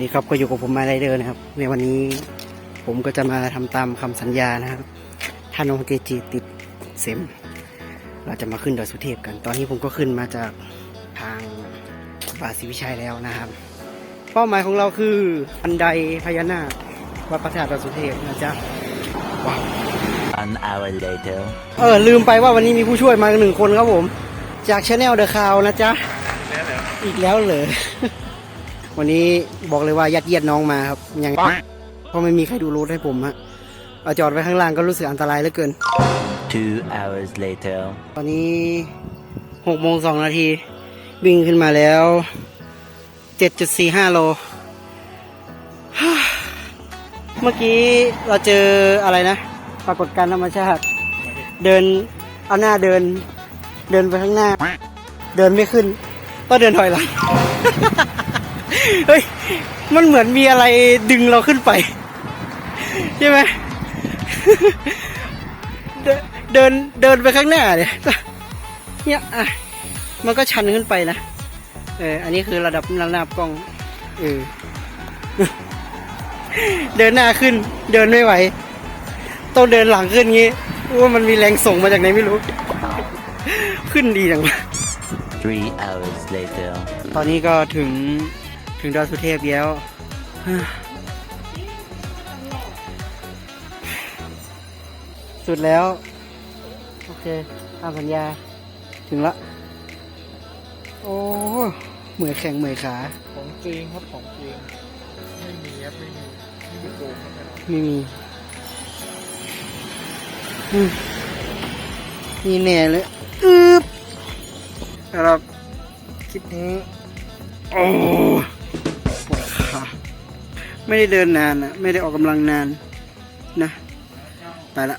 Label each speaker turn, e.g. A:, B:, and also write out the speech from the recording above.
A: นี่ครับก็อยู่กับผมมาไรเดอร์นะครับ ในวันนี้ผมก็จะมาทำตามคำสัญญานะครับ ถ้าน้องเจจีติดเซมเราจะมาขึ้นดอยสุเทพกัน ตอนนี้ผมก็ขึ้นมาจากทางป่าศรีวิชัยแล้วนะครับ เป้าหมายของเราคืออันไดพญานาควัดพระธาตุดอยสุเทพนะจ๊ะว้าว
B: An hour later.
A: เออลืมไปว่าวันนี้มีผู้ช่วยมาหนึ่งคนครับผม จากช anel The Cloud นะจ๊ะอีกแล้วเหรอ วันนี้บอกเลยว่ายัดเยียดน้องมาครับยังเพราะไม่มีใครดูรูทให้ผมฮะเอาจอดไว้ข้างล่างก็รู้สึกอันตรายเหลือเกิน
B: Two hours later.
A: ตอนนี้หกโมงสองนาทีวิ่งขึ้นมาแล้วเจ็ดจุดสี่ห้าโล เมื่อกี้เราเจออะไรนะ ปรากฏการณ์ธรรมชาติ เดินเอาหน้าเดิน เดินไปข้างหน้า เดินไม่ขึ้นก็เดินถอยหลัง เฮ้ย มันเหมือนมีอะไรดึงเราขึ้นไป ใช่ไหมเดินเดินเดินไปข้างหน้าเนี่ยเนี่ยอะมันก็ชันขึ้นไปนะ เออ อันนี้คือระดับระนาบกล้อง เออ เดินหน้าขึ้น เดินไม่ไหว ต้องเดินหลังขึ้นงี้ว่ามันมีแรงส่งมาจากไหนไม่รู้ ขึ้นดีจังวะ
B: Three hours later.
A: ตอนนี้ก็ถึง ถึงดอยสุเทพแล้ว สุดแล้ว โอเคตามสัญญา ถึงละ โอ้เหมือยแข็งเหมือยขา
C: ของจริงครับของจริง ไม่มีครับไม่มี ไม่มีโกงครับแน่นอน
A: ไม่มีอืมนี่แน่เลยอึ๊บสำหรับคลิปนี้ โอ้ปวดขา ไม่ได้เดินนานนะไม่ได้ออกกำลังนานนะ ไปละ